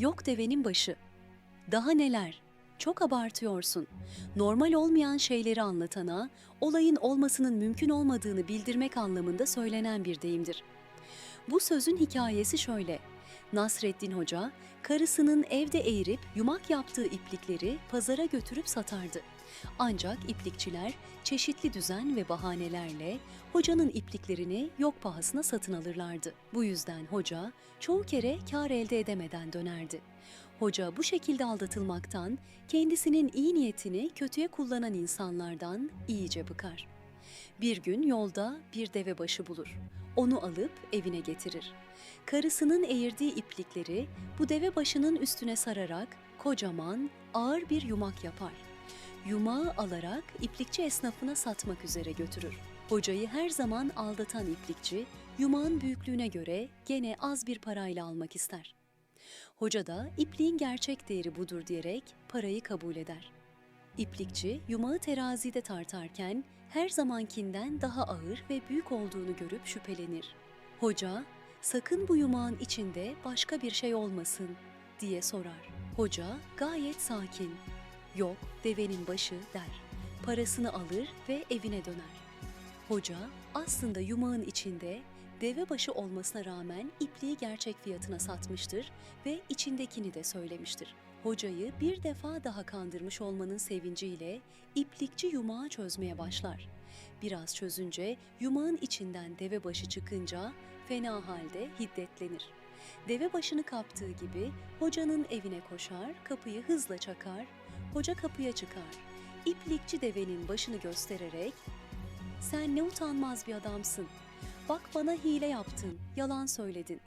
Yok devenin başı. Daha neler? Çok abartıyorsun. Normal olmayan şeyleri anlatana, olayın olmasının mümkün olmadığını bildirmek anlamında söylenen bir deyimdir. Bu sözün hikayesi şöyle. Nasreddin Hoca, karısının evde eğirip yumak yaptığı iplikleri pazara götürüp satardı. Ancak iplikçiler çeşitli düzen ve bahanelerle hocanın ipliklerini yok pahasına satın alırlardı. Bu yüzden hoca çoğu kere kar elde edemeden dönerdi. Hoca bu şekilde aldatılmaktan, kendisinin iyi niyetini kötüye kullanan insanlardan iyice bıkar. Bir gün yolda bir deve başı bulur. Onu alıp evine getirir. Karısının eğirdiği iplikleri bu deve başının üstüne sararak kocaman, ağır bir yumak yapar. Yumağı alarak iplikçi esnafına satmak üzere götürür. Hocayı her zaman aldatan iplikçi, yumağın büyüklüğüne göre gene az bir parayla almak ister. Hoca da ipliğin gerçek değeri budur diyerek parayı kabul eder. İplikçi yumağı terazide tartarken her zamankinden daha ağır ve büyük olduğunu görüp şüphelenir. Hoca, sakın bu yumağın içinde başka bir şey olmasın diye sorar. Hoca gayet sakin. Yok, devenin başı der. Parasını alır ve evine döner. Hoca aslında yumağın içinde deve başı olmasına rağmen ipliği gerçek fiyatına satmıştır ve içindekini de söylemiştir. Hocayı bir defa daha kandırmış olmanın sevinciyle iplikçi yumağı çözmeye başlar. Biraz çözünce yumağın içinden deve başı çıkınca fena halde hiddetlenir. Deve başını kaptığı gibi hocanın evine koşar, kapıyı hızla çakar, hoca kapıya çıkar. İplikçi devenin başını göstererek sen ne utanmaz bir adamsın. Bak bana hile yaptın, yalan söyledin.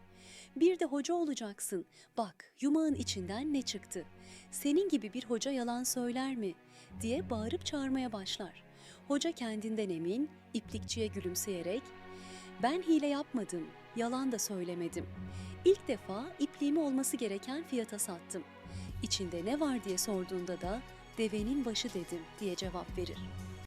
Bir de hoca olacaksın. Bak yumağın içinden ne çıktı. Senin gibi bir hoca yalan söyler mi? diye bağırıp çağırmaya başlar. Hoca kendinden emin, iplikçiye gülümseyerek ben hile yapmadım, yalan da söylemedim. İlk defa ipliğimi olması gereken fiyata sattım. İçinde ne var diye sorduğunda da devenin başı dedim diye cevap verir.